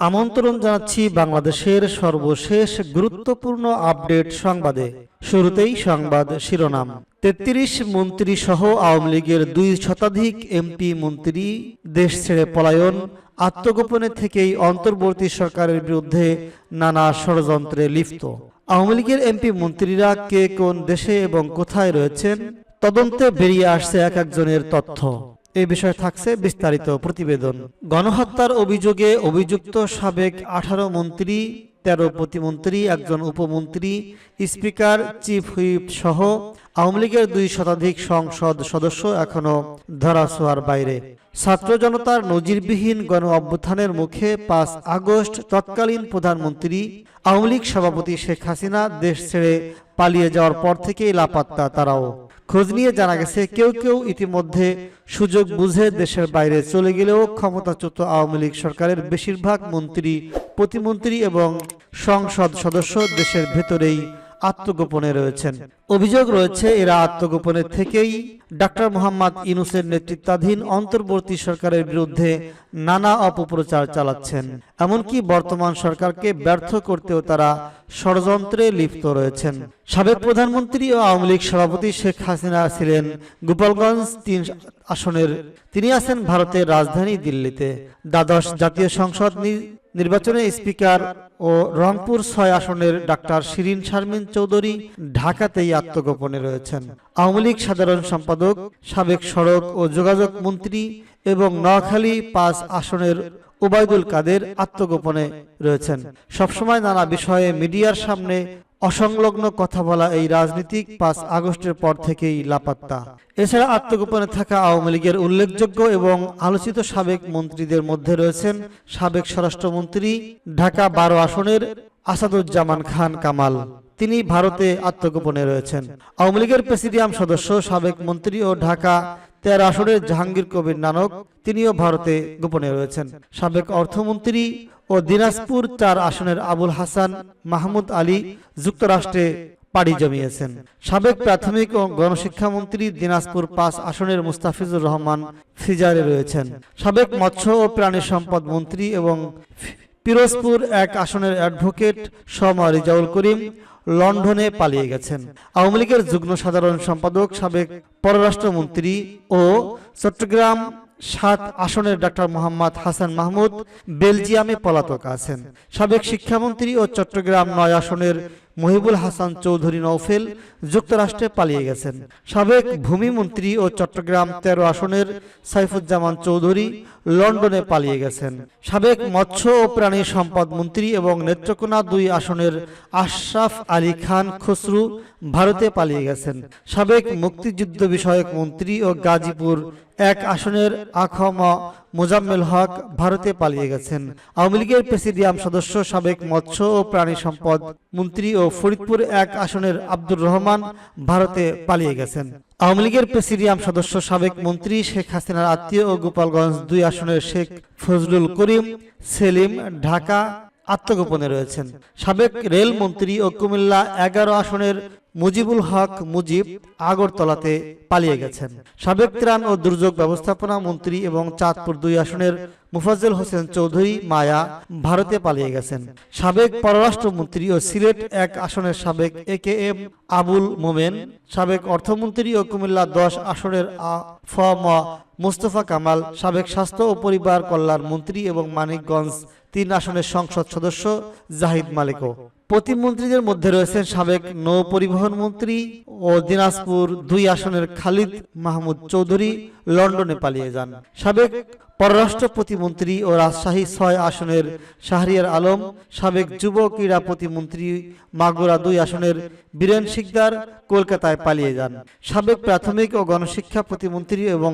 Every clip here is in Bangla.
আমন্ত্রণ জানাচ্ছি বাংলাদেশের সর্বশেষ গুরুত্বপূর্ণ আপডেট সংবাদে। শুরুতেই সংবাদ শিরোনাম। তেত্রিশ মন্ত্রী সহ আওয়ামী লীগের দুই শতাধিক এমপি মন্ত্রী, দেশ ছেড়ে পলায়ন, আত্মগোপনে থেকেই অন্তর্বর্তী সরকারের বিরুদ্ধে নানা ষড়যন্ত্রে লিপ্ত। আওয়ামী লীগের এমপি মন্ত্রীরা কে কোন দেশে এবং কোথায় রয়েছেন, তদন্তে বেরিয়ে আসছে এক একজনের তথ্য। এ বিষয়ে থাকছে বিস্তারিত প্রতিবেদন। গণহত্যার অভিযোগে অভিযুক্ত সাবেক আঠারো মন্ত্রী, তেরো প্রতিমন্ত্রী, একজন উপমন্ত্রী, স্পিকার, চিফ হুইপ সহ আওয়ামী লীগের দুই শতাধিক সংসদ সদস্য এখনও ধরাছোঁয়ার বাইরে। ছাত্র জনতার নজিরবিহীন গণ অভ্যুত্থানের মুখে পাঁচ আগস্ট তৎকালীন প্রধানমন্ত্রী, আওয়ামী লীগ সভাপতি শেখ হাসিনা দেশ ছেড়ে পালিয়ে যাওয়ার পর থেকেই লাপাত্তা তারাও। খোঁজ নিয়ে জানা গেছে, কেউ কেউ ইতিমধ্যে সুযোগ বুঝে দেশের বাইরে চলে গেলেও ক্ষমতাচ্যুত আওয়ামী লীগ সরকারের বেশিরভাগ মন্ত্রী, প্রতিমন্ত্রী এবং সংসদ সদস্য দেশের ভেতরেই আত্মগোপনে রয়েছেন। অভিযোগ রয়েছে, এরা আত্মগোপনে থেকেই ডাক্তার মোহাম্মদ ইনুসের নেতৃত্বাধীন অন্তর্বর্তী সরকারের বিরুদ্ধে নানা অপপ্রচার চালাচ্ছেন। এমনকি বর্তমান সরকারকে ব্যর্থ করতেও তারা ষড়যন্ত্রে লিপ্ত রয়েছেন। সাবেক প্রধানমন্ত্রী ও আওয়ামী লীগ সভাপতি শেখ হাসিনা ছিলেন গোপালগঞ্জ তিন আসনের। তিনি আছেন ভারতের রাজধানী দিল্লিতে। দ্বাদশ জাতীয় সংসদ নির্বাচনে স্পিকার ও রংপুর ছয় আসনের ডাক্তার শিরিন শারমিন চৌধুরী ঢাকাতেই আত্মগোপনে রয়েছেন। আওয়ামী লীগ সাধারণ সম্পাদক, সাবেক সড়ক ও যোগাযোগ মন্ত্রী এবং নোয়াখালী পাঁচ আসনের ওবায়দুল কাদের আত্মগোপনে রয়েছেন। সবসময় নানা বিষয়ে মিডিয়ার সামনে অসংলগ্ন কথা বলা এই রাজনীতিক পাঁচ আগস্টের পর থেকেই লাপাত্তা। এছাড়া আত্মগোপনে থাকা আওয়ামী লীগের উল্লেখযোগ্য এবং আলোচিত সাবেক মন্ত্রীদের মধ্যে রয়েছেন সাবেক স্বরাষ্ট্রমন্ত্রী ঢাকা বারো আসনের আসাদুজ্জামান খান কামাল। তিনি ভারতে আত্মগোপনে রয়েছেন। আওয়ামী লীগের প্রেসিডিয়াম সদস্য, সাবেক মন্ত্রী ও ঢাকা তেরো আসনের জাহাঙ্গীর কবির নানক তিনিও ভারতে গোপনে রয়েছেন। সাবেক অর্থমন্ত্রী ও দিনাজপুর চার আসনের আবুল হাসান, মাহমুদ আলী যুক্তরাষ্ট্রে পাড়ি জমিয়েছেন। সাবেক প্রাথমিক ও গণশিক্ষামন্ত্রী দিনাজপুর পাঁচ আসনের মুস্তাফিজুর রহমান ফিজারে রয়েছেন। সাবেক মৎস্য ও প্রাণী সম্পদ মন্ত্রী এবং পিরোজপুর এক আসনের অ্যাডভোকেট সমা রিজাউল করিম লন্ডনে পালিয়ে গেছেন। আওয়ামী লীগের যুগ্ম সাধারণ সম্পাদক, সাবেক পররাষ্ট্রমন্ত্রী ও চট্টগ্রাম সাত আসনের ডাক্তার মোহাম্মদ হাসান মাহমুদ বেলজিয়ামে পলাতক আছেন। সাবেক শিক্ষামন্ত্রী ও চট্টগ্রাম নয় আসনের মহিবুল হাসান চৌধুরী নৌফেল যুক্তরাষ্ট্রে পালিয়ে গেছেন। সাবেক ভূমিমন্ত্রী ও চট্টগ্রাম তেরো আসনের সাইফুজ্জামান চৌধুরী লন্ডনে পালিয়ে গেছেন। সাবেক মৎস্য ও প্রাণী সম্পদ মন্ত্রী এবং নেত্রকোনা দুই আসনের আশরাফ আলী খান খসরু ভারতে পালিয়ে গেছেন। সাবেক মুক্তিযুদ্ধ বিষয়ক মন্ত্রী ও গাজীপুর এক আসনের আখম মোজাম্মেল হক ভারতে পালিয়ে গেছেন। আওয়ামী লীগের প্রেসিডিয়াম সদস্য সাবেক মৎস্য ও প্রাণী সম্পদ মন্ত্রী ও ফরিদপুর এক আসনের আব্দুর রহমান ভারতে পালিয়ে গেছেন। আওয়ামী লীগের প্রেসিডিয়াম সদস্য সাবেক মন্ত্রী শেখ হাসিনার আত্মীয় ও গোপালগঞ্জ দুই আসনের শেখ ফজলুল করিম সেলিম ঢাকা আত্মগোপনে রয়েছেন। সাবেক রেল মন্ত্রী ও কুমিল্লা এগারো আসনের মুজিবুল হক মুজিব আগরতলাতে পালিয়ে গেছেন। সাবেক ত্রাণ ও দুর্যোগ ব্যবস্থাপনা মন্ত্রী এবং চাঁদপুর দুই আসনের মুফাজ্জল হোসেন চৌধুরী মায়া ভারতে পালিয়ে গেছেন। সাবেক পররাষ্ট্রমন্ত্রী ও সিলেট এক আসনের সাবেক এ কে এম আবুল মোমেন, সাবেক অর্থমন্ত্রী ও কুমিল্লা দশ আসনের ফ, ম, মোস্তফা কামাল, সাবেক স্বাস্থ্য ও পরিবার কল্যাণ মন্ত্রী এবং মানিকগঞ্জ তিন আসনের সংসদ সদস্য জাহিদ মালিকও। প্রতিমন্ত্রীদের মধ্যে রয়েছেন সাবেক নৌ পরিবহন মন্ত্রী ও দিনাজপুর দুই আসনের খালিদ মাহমুদ চৌধুরী, লন্ডনে পালিয়ে যান। সাবেক পররাষ্ট্র প্রতিমন্ত্রী ও রাজশাহী ছয় আসনের শাহরিয়ার আলম, সাবেক যুব ক্রীড়া প্রতিমন্ত্রী মাগুরা দুই আসনের বীরেন শিকদার কলকাতায় পালিয়ে যান। সাবেক প্রাথমিক ও গণশিক্ষা প্রতিমন্ত্রী এবং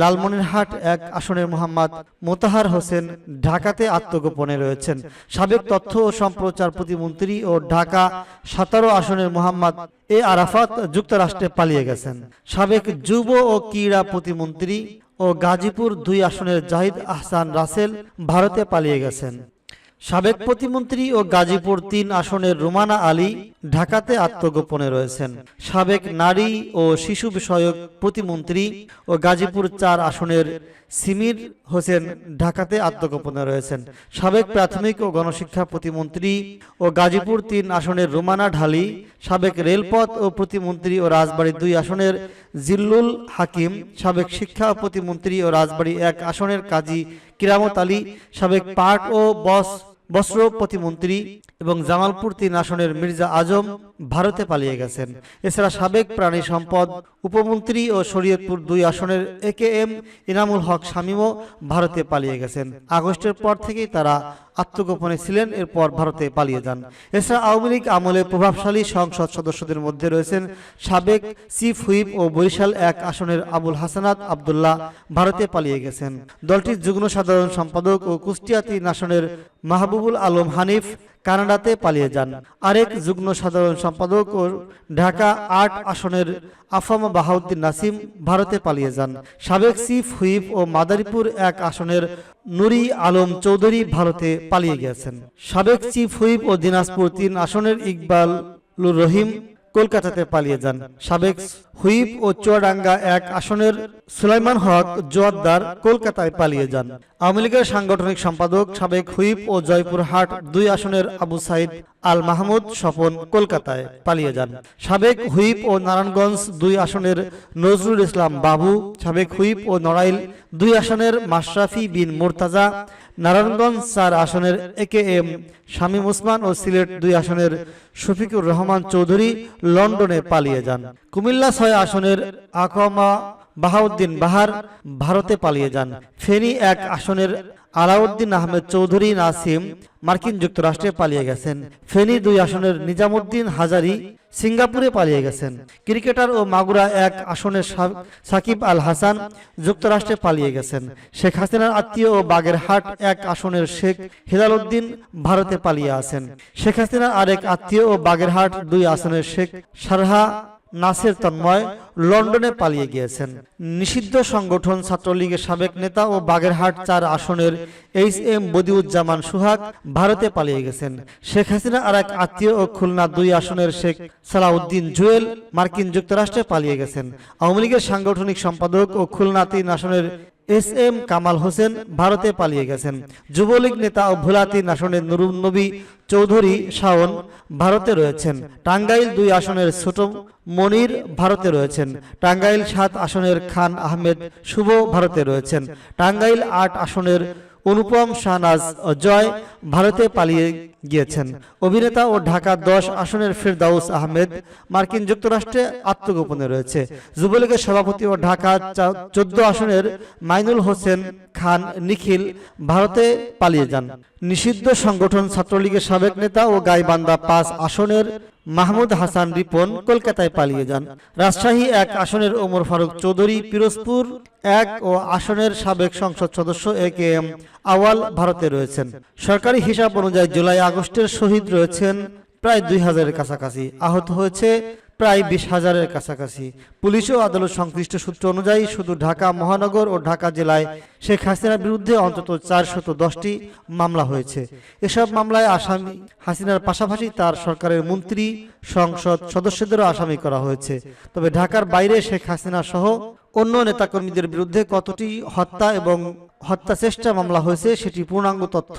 লালমনিরহাট এক আসনের মোহাম্মদ মোতাহার হোসেন ঢাকাতে আত্মগোপনে রয়েছেন। সাবেক তথ্য ও সম্প্রচার প্রতিমন্ত্রী ও ঢাকা সতেরো আসনের মোহাম্মদ এ আরাফাত যুক্তরাষ্ট্রে পালিয়ে গেছেন। সাবেক যুব ও ক্রীড়া প্রতিমন্ত্রী ও গাজীপুর দুই আসনের জাহিদ আহসান রাসেল ভারতে পালিয়ে গেছেন। সাবেক প্রতিমন্ত্রী ও গাজীপুর তিন আসনের রুমানা আলী ঢাকাতে আত্মগোপনে রয়েছেন। সাবেক নারী ও শিশু বিষয়ক প্রতিমন্ত্রী ও গাজীপুর চার আসনের সিমির হোসেন ঢাকাতে আত্মগোপনে রয়েছেন। সাবেক প্রাথমিক ও গণশিক্ষা প্রতিমন্ত্রী ও গাজীপুর তিন আসনের রুমানা ঢালি, সাবেক রেলপথ ও প্রতিমন্ত্রী ও রাজবাড়ী দুই আসনের জিল্লুল হাকিম, সাবেক শিক্ষা প্রতিমন্ত্রী ও রাজবাড়ী এক আসনের কাজী কিরামত আলী, সাবেক পাট ও বস বস্ত্র প্রতিমন্ত্রী এবং জামালপুর তিন আসনের মির্জা আজম ভারতে পালিয়ে গেছেন। এছাড়া সাবেক প্রাণী সম্পদ উপমন্ত্রী ও শরীয়তপুর দুই আসনের এ কে এম ইনামুল হক শামীমও ভারতে পালিয়ে গেছেন। আগস্টের পর থেকেই তারা আত্মগোপনে ছিলেন, এরপর ভারতে পালিয়ে যান। এছাড়া আওয়ামী লীগ আমলে প্রভাবশালী সংসদ সদস্যদের মধ্যে রয়েছেন সাবেক চিফ হুইপ ও বরিশাল এক আসনের আবুল হাসানাত আবদুল্লাহ, ভারতে পালিয়ে গেছেন। দলটির যুগ্ম সাধারণ সম্পাদক ও কুষ্টিয়াতি আসনের মাহবুবুল আলম হানিফ কানাডাতে পালিয়ে যান। আরেক যুগ্ম সাধারণ সম্পাদক ও ঢাকা আট আসনের আফামা বাহাউদ্দিন নাসিম ভারতে পালিয়ে যান। সাবেক চিফ হুইপ ও মাদারীপুর এক আসনের নুরি আলম চৌধুরী ভারতে পালিয়ে গেছেন। সাবেক চিফ হুইপ ও দিনাজপুর তিন আসনের ইকবালুর রহিম কলকাতাতে পালিয়ে যান। সাবেক হুইপ ও চুয়াডাঙ্গা এক আসনের সুলাইমান হক জোয়াদ্দার কলকাতায় পালিয়ে যান। আওয়ামী লীগের সাংগঠনিক সম্পাদক সাবেক হুইপ ও জয়পুরহাট দুই আসনের আবু সাইদ আল মাহমুদ স্বপন কলকাতায় পালিয়ে যান। সাবেক হুইপ ও নারায়ণগঞ্জ দুই আসনের নজরুল ইসলাম বাবু, সাবেক হুইপ ও নড়াইল দুই আসনের মাশরাফি বিন মোর্তাজা, নারায়ণগঞ্জ চার আসনের A K M Shamim Osman ও সিলেট দুই আসনের শফিকুর রহমান চৌধুরী লন্ডনে পালিয়ে যান। কুমিল্লা ছয় আসনের আকমা বাহাউদ্দিন বাহার ভারতে পালিয়ে যান। ফেনী এক আসনের আলাউদ্দিন আহমেদ চৌধুরী নাসিম মার্কিন যুক্তরাষ্ট্রে পালিয়ে গেছেন। ফেনী দুই আসনের নিজামুদ্দিন হাজারি সিঙ্গাপুরে পালিয়ে গেছেন। ক্রিকেটার ও মাগুরা এক আসনের সাকিব আল হাসান যুক্তরাষ্ট্রে পালিয়ে গেছেন। শেখ হাসিনার আত্মীয় ও বাগেরহাট এক আসনের শেখ হেলালুদ্দিন ভারতে পালিয়ে আছেন। শেখ হাসিনার আরেক আত্মীয় ও বাগেরহাট দুই আসনের শেখ সারহা নাসের তন্ময় লন্ডনে পালিয়ে গিয়েছেন। নিষিদ্ধ সংগঠন ছাত্রলীগের সাবেক নেতা ও বাগেরহাট চার আসনের এইচ এম বদিউজ্জামান সুহাগ ভারতে পালিয়ে গেছেন। শেখ হাসিনা আর এক আত্মীয় ও খুলনা দুই আসনের শেখ সালাউদ্দিন জুয়েল মার্কিন যুক্তরাষ্ট্রে পালিয়ে গেছেন। আওয়ামী লীগের সাংগঠনিক সম্পাদক ও খুলনা তিন আসনের এস এম কামাল হোসেন ভারতে পালিয়ে গেছেন। যুবলীগ নেতা ও ভোলাতি আসনের নুরুন্নবী চৌধুরী শাওন ভারতে রয়েছেন। টাঙ্গাইল দুই আসনের ছোট মনির ভারতে রয়েছেন। টাঙ্গাইল সাত আসনের খান আহমেদ শুভ ভারতে রয়েছেন। টাঙ্গাইল আট আসনের অনুপম শাহনাজ জয় ভারতে পালিয়ে গিয়েছেন। অভিনেতা ও ঢাকা দশ আসনের ফেরদাউস আহমেদ মার্কিন যুক্তরাষ্ট্রে আত্মগোপনে রয়েছে। যুবলীগের সভাপতি ও ঢাকা চোদ্দ আসনের মাইনুল হোসেন খান নিখিল ভারতে পালিয়ে যান। নিষিদ্ধ সংগঠন ছাত্রলীগের সাবেক নেতা ও গাইবান্ধা পাঁচ আসনের মাহমুদ হাসান রিপন কলকাতায় পালিয়ে যান। রাজশাহী এক আসনের ওমর ফারুক চৌধুরী, পিরোজপুর এক ও আসনের সাবেক সংসদ সদস্য এ কে এম আওয়াল ভারতে রয়েছেন। সরকারি হিসাব অনুযায়ী জুলাই আগস্টের শহীদ রয়েছেন প্রায় দুই হাজারের কাছাকাছি। আহত হয়েছে প্রায় বিশ হাজারের কাছাকাছি। পুলিশ ও আদালত সংশ্লিষ্ট সূত্র অনুযায়ী শুধু ঢাকা মহানগর ও ঢাকা জেলায় শেখ হাসিনার বিরুদ্ধে অন্তত চারশত দশটি মামলা হয়েছে। এসব মামলায় আসামি হাসিনার পাশাপাশি তার সরকারের মন্ত্রী, সংসদ সদস্যদেরও আসামি করা হয়েছে। তবে ঢাকার বাইরে শেখ হাসিনা সহ অন্য নেতাকর্মীদের বিরুদ্ধে কতটি হত্যা এবং হত্যা চেষ্টা মামলা হয়েছে সেটি পূর্ণাঙ্গ তথ্য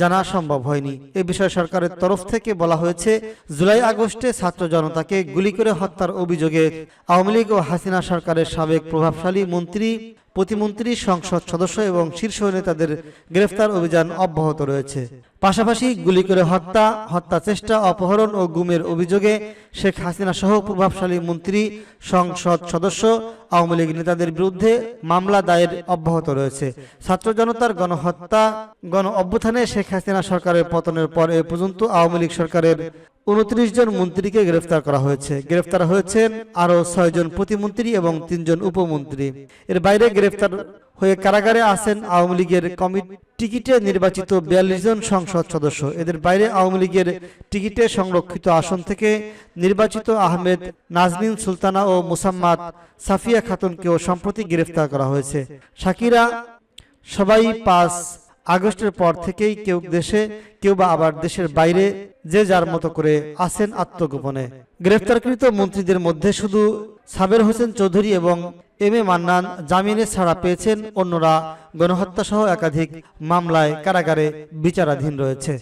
জানা সম্ভব হয়নি। এ বিষয়ে সরকারের তরফ থেকে বলা হয়েছে, জুলাই আগস্টে ছাত্র জনতাকে গুলি করে হত্যার অভিযোগে আওয়ামী লীগ ও হাসিনা সরকারের সাবেক প্রভাবশালী মন্ত্রী, প্রতিমন্ত্রী, সংসদ সদস্য এবং শীর্ষ নেতাদের গ্রেফতার অভিযান অব্যাহত রয়েছে। পাশাপাশি গুলি করে হত্যা হত্যা চেষ্টা, অপহরণ ও গুমের অভিযোগে শেখ হাসিনা সহ প্রভাবশালী মন্ত্রী, সংসদ সদস্য, আওয়ামী লীগ নেতাদের বিরুদ্ধে মামলা দায়ের অব্যাহত রয়েছে। ছাত্র জনতার গণহত্যা, গণ অভ্যুত্থানে শেখ হাসিনা সরকারের পতনের পর এ পর্যন্ত আওয়ামী লীগ সরকারের উনত্রিশ জন মন্ত্রীকে গ্রেফতার করা হয়েছে। গ্রেফতার হয়েছেন আরও ছয়জন প্রতিমন্ত্রী এবং তিনজন উপমন্ত্রী। এর বাইরে গ্রেফতার হয়ে কারাগারে আছেন আওয়ামী লীগের কমিটি, টিকিটে নির্বাচিত বিয়াল্লিশ জন সংসদ সদস্য। এদের বাইরে আওয়ামী লীগের টিকিটে সংরক্ষিত আসন থেকে নির্বাচিত আহমেদ, নাজনীন সুলতানা ও মুসাম্মাদ সাফিয়া খাতুনকেও সম্প্রতি গ্রেফতার করা হয়েছে। শাকিরা সবাই পাঁচ আগস্টের পর থেকেই কেউ দেশে, কেউ বা আবার দেশের বাইরে যে যার মতো করে আছেন আত্মগোপনে। গ্রেফতারকৃত মন্ত্রীদের মধ্যে শুধু সাবের হোসেন চৌধুরী এবং এম এ মান্নান জামিনে ছাড়া পেয়েছেন অন্যরা। গণহত্যাসহ একাধিক মামলায় কারাগারে বিচারাধীন রয়েছে।